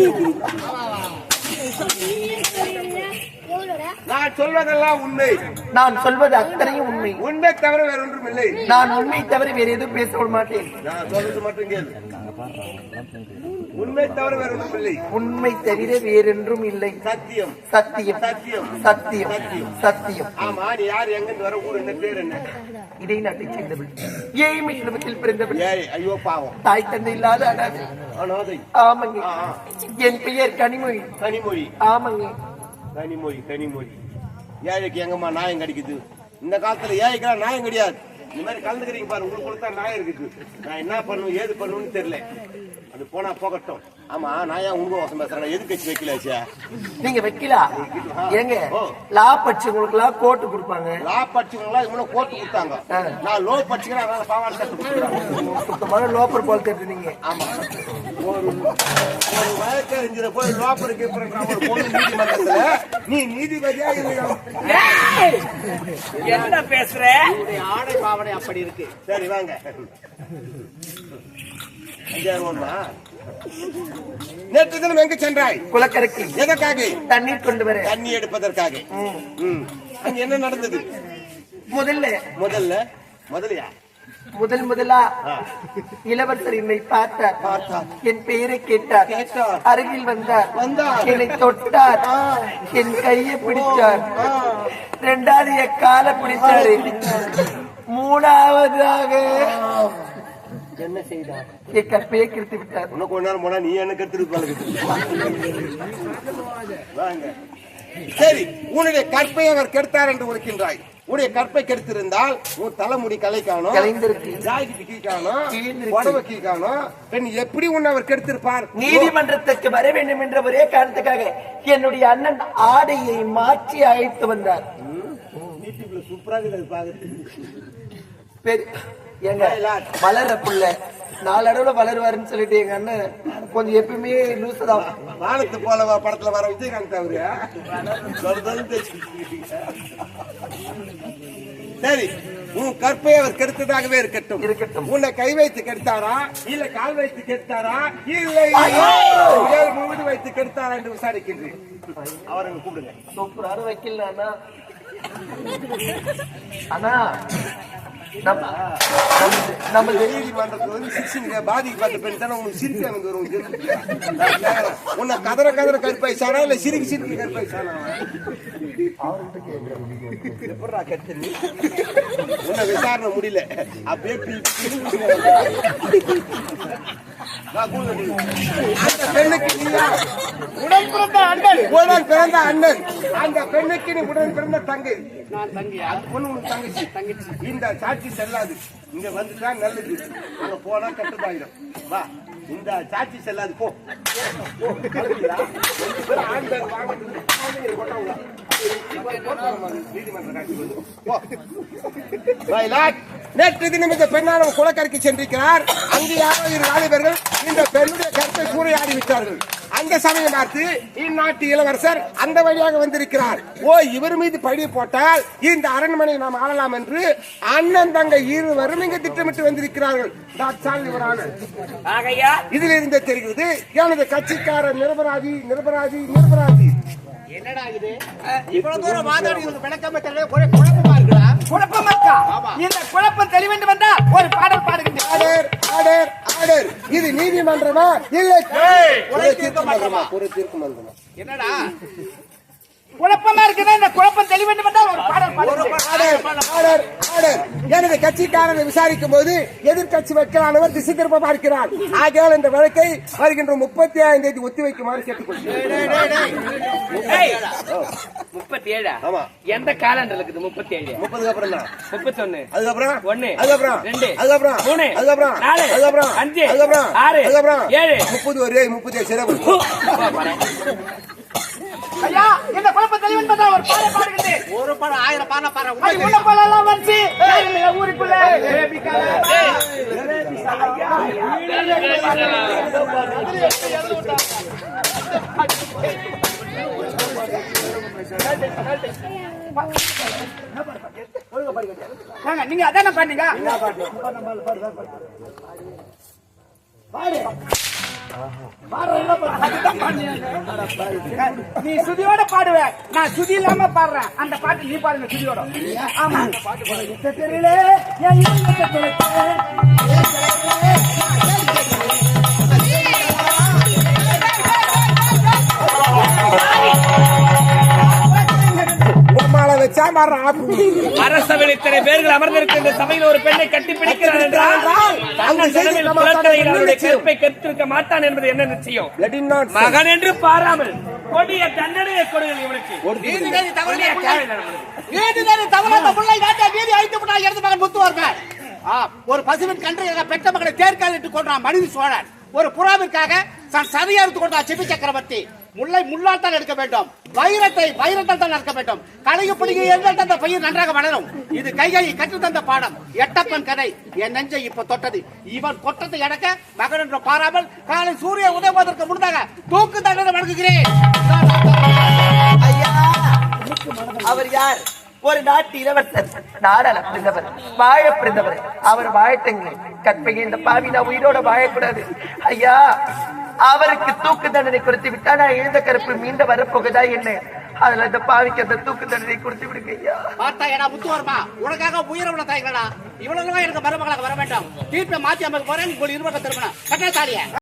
Alah. நான் சொல்வதெல்லாம் உண்மை. நான் சொல்வது அத்தனையும் உண்மை. உண்மை தவிர வேற ஒன்றும் இல்லை நான் உண்மை தவிர வேறு எதுவும் பேச மாட்டேன். நான் சொல்றது மட்டும் கேளு. உண்மை தவிர வேற ஒன்றும் இல்லை உண்மை தவிர வேறென்றும் இல்லை. சத்தியம். சத்தியம். சத்தியம். சத்தியம். சத்தியம். ஆமா நீ யார் எங்கிருந்து வர ஊர் என்ன? பேர் என்ன? இடைநாட்டை சேர்ந்தவள். ஏழ்மை குடும்பத்தில் பிறந்தவள். ஐயோ பாவம். தாய் தந்தை இல்லாத அனாதை. அனாதை. ஆமாங்க. என் பெயர் கனிமொழி. கனிமொழி. ஆமாங்க. கனிமொழி கனிமொழி. ஏழைக்கு எங்கம்மா நாயம் கிடைக்குது? இந்த காலத்துல ஏழைக்கெல்லாம் நாயம் கிடையாது. இந்த மாதிரி கலந்துக்கிறீங்க பாரு உங்களுக்கு தான் நாயம் இருக்குது. நான் என்ன பண்ணுவேன் ஏது பண்ணுவேன்னு தெரியல. அது போனா போகட்டும். ஆமா நான் ஏன் உங்க வாசம் பேசுறேன்? எதுக்கு வச்சு வைக்கலாச்சா நீங்க வைக்கலா? ஏங்க ஓ. லா படிச்சவங்களுக்கு எல்லாம் கோட்டு கொடுப்பாங்க. லா படிச்சவங்களா இது முன்னாடி கோட்டு கொடுத்தாங்க. நான் லோ படிச்சுக்கிறேன் அதனால பாவாடை சுத்தமான லோப்பர் போல் தெரியுது நீங்க. ஆமா. ஒரு ஒரு வழக்கறிஞரை போய் லோப்பருக்கு ஒரு பொண்ணு நீதிமன்றத்துல. நீ நீதிபதியா இருக்கணும் என்ன பேசுற? ஆடை பாவனை அப்படி இருக்கு. சரி வாங்க. நேற்று தினம் எங்க சென்றாய்? குளக்கரைக்கு. எதற்காக? தண்ணீர் கொண்டு வர தண்ணி எடுப்பதற்காக. அங்க என்ன நடந்தது? முதல்ல. முதல்ல? முதலையா? முதல் முதலா. இளவரசர் என்னை பார்த்தார். என் பெயரை கேட்டார். அருகில் வந்தார். என்னை தொட்டார். என் கையை பிடிச்சார் ரெண்டாவது என் காலை பிடிச்சாரு மூணாவதாக என்ன செய்தார்? என் கற்பையை கிழித்து விட்டார். இன்னும் கொஞ்ச நேரம் போனா நீ என்ன கருத்து சரி உன்னுடைய கற்பை அவர் கெடுத்தார் என்று உரைக்கின்றாய். உன்னுடைய கற்பை கெடுத்திருந்தால் உன் தலைமுடி கலை காணும் ஜாக்கெட் கீ காணும். புடவை கீ காணும் பெண் எப்படி உன்னை அவர் கெடுத்திருப்பார்? நீதிமன்றத்துக்கு வர வேண்டும் என்ற ஒரே காரணத்துக்காக என்னுடைய அண்ணன் ஆடையை மாற்றி அழைத்து வந்தார். சூப்பராக பாக்குறது வளர புள்ள நாளடைவுல வளருவாருன்னு சொல்லிட்டு எங்க அண்ணன் கொஞ்சம் எப்பயுமே லூசு தான். வானத்து போல படத்துல வர விஜயகாந்த் அவரு. சரி உன் கற்பை அவர் கெடுத்ததாகவே இருக்கட்டும். இருக்கட்டும். உன்னை கை வைத்து கெடுத்தாரா? இல்ல கால் வைத்து கெடுத்தாரா? இல்லை. முழுவதும் வைத்து கெடுத்தாரா என்று விசாரிக்கின்றேன். அவரை கூப்பிடுங்க. சூப்பரான வைக்கல அண்ணா. அண்ணா நம்ம நம்ம நீதிமன்றத்துல வந்து சிக்ஷன் பாதிக்கப்பட்ட பெண் தானே உனக்கு சிரிப்பு எனக்கு வரும்? உன்னை கதற கதற கருப்பாயிச்சானா இல்ல சிரிக்கி சிரிக்கி கருப்பாயிச்சானா எப்படிடா கத்துரு? உன்னை விசாரணை முடியல அப்படியே அந்த பெண்ணுக்கு நீயா உடன் பிறந்த அண்ணன். உடன் பிறந்த அண்ணன் அந்த பெண்ணுக்கு நீ உடன் பிறந்த தங்கை. நான் தங்கி அது பொண்ணு உனக்கு தங்கச்சி. தங்கச்சி இந்த சாட்சி செல்லாது. இங்க வந்துட்டா நல்லது. அங்க போனா கட்டுப்பாயிடும் வா. இந்த சாட்சி செல்லாது போ. நேற்று தினம் இந்த பெண்ணானவர் குளக்கரைக்கு சென்றிருக்கிறார். அங்கு யாரோ இரு வாலிபர்கள் இந்த பெண்ணுடைய கருத்தை சூறையாடி விட்டார்கள் அந்த சமயம் பார்த்து இந்நாட்டு இளவரசர் அந்த வழியாக வந்திருக்கிறார். ஓ இவர் மீது பழி போட்டால் இந்த அரண்மனை நாம் ஆளலாம் என்று அண்ணன் தங்க இருவரும் இங்கு திட்டமிட்டு வந்திருக்கிறார்கள். இதில் இருந்து தெரிகிறது எனது கட்சிக்காரர் நிரபராதி நிரபராதி நிரபராதி. என்னடா இது? இவ்வளவு தூரம் வாதாடி விளக்கமே தெரியல குழப்பமா இருக்குடா? குழப்பம் இருக்கா? இந்த குழப்பம் தெளிவென்று வந்தா ஒரு பாடல் இது நீதிமன்றமா? இல்லை. குறை தீர்க்கும் மன்றமா குறை தீர்க்கும் மன்றமா? என்னடா? குழப்பமா இருக்குன்னா இந்த குழப்பம் தெளிவென்று வந்தா ஒரு பாடல் எனது கட்சிக்காரரை விசாரிக்கும் போது எதிர்கட்சி வைக்கலானவர் திசை திருப்ப பார்க்கிறார். ஆகையால் இந்த வழக்கை வருகின்ற முப்பத்தி ஐந்தாம் தேதி ஒத்திவைக்குமாறு கேட்டுக்கொள்கிறேன். ஏய், முப்பத்தி ஏழா ஆமா. எந்த காலண்டர் இருக்குது முப்பத்தி ஏழு முப்பதுக்கு அப்புறம் தான் முப்பத்தி ஒண்ணு அதுக்கப்புறம்? ஒண்ணு, அதுக்கப்புறம்? ரெண்டு, அதுக்கப்புறம்? மூணு, அதுக்கப்புறம்? நாலு, அதுக்கப்புறம்? அஞ்சு, அதுக்கப்புறம்? ஆறு, அதுக்கப்புறம்? ஏழு. முப்பது ஒரு முப்பத்தி ஏழு சிறப்பு ஐயா இந்த வந்தா ஒரு பாடல் ஒரு பாடம் ஆயிரம் பாடம் பாரு உள்ள பாடலாம் ஊருக்குள்ள. நீங்க அதான பண்ணீங்க நீ சுதியோட பாடுவ. நான் சுதி இல்லாம பாடுறேன். அந்த பாட்டு நீ பாடுங்க சுதியோட. ஆமா. தெரியல அரசவையில் இத்தனை பேர்கள் அமர்ந்திருக்கின்ற சபையில் ஒரு பெண்ணை கட்டி பிடிக்கிறான் என்றால்? கற்பை கெடுத்திருக்க மாட்டான் என்பது என்ன நிச்சயம். மகன் என்று பாராமல் கொடிய தண்டனையை கொடுங்கள் இவனுக்கு. ஒரு பசுவின் கன்றையாக பெற்ற மகனை தேர்காலிட்டு கொண்டான் மனித சோழன். ஒரு புறாவிற்காக தன் சதியறுத்து கொண்டான் சிபி சக்கரவர்த்தி. முல்லை முள்ளால் தான் எடுக்க வேண்டும். வைரத்தை வைரத்தால் தான் நடக்க வேண்டும். கலையை பிடிக்க இருந்தால் அந்த பயிர் நன்றாக வளரும். இது கையை கற்று தந்த பாடம். எட்டப்பன் கதை. என் நெஞ்சை இப்ப தொட்டது. இவன் கொட்டத்தை அடக்க மகன் என்று பாராமல் காலை சூரிய உதவுவதற்கு முன்னதாக தூக்கு தண்டனை வழங்குகிறேன். ஐயா அவர் யார்? ஒரு நாட்டு இளவரசர். நாடாள பிறந்தவர். வாழ பிறந்தவர். அவர் வாழட்டுங்க கற்பையை இந்த பாவி நான் உயிரோட வாழக்கூடாது. ஐயா அவருக்கு தூக்கு தண்டனை கொடுத்து விட்டா நான் எழுந்த கருப்பு மீண்ட வரப்போகுதா என்ன? அதுல இந்த பாவிக்கு அந்த தூக்கு தண்டனை கொடுத்து விடுங்க ஐயா. பார்த்தா முத்துவர்மா உனக்காக உயிரை உள்ள தாய்களா இவ்வளவு எனக்கு மருமகளாக வர வேண்டாம். தீர்ப்பை மாத்தி அமைக்க போறேன். உங்கள் இருபக்கம் திருமணம். கட்டாய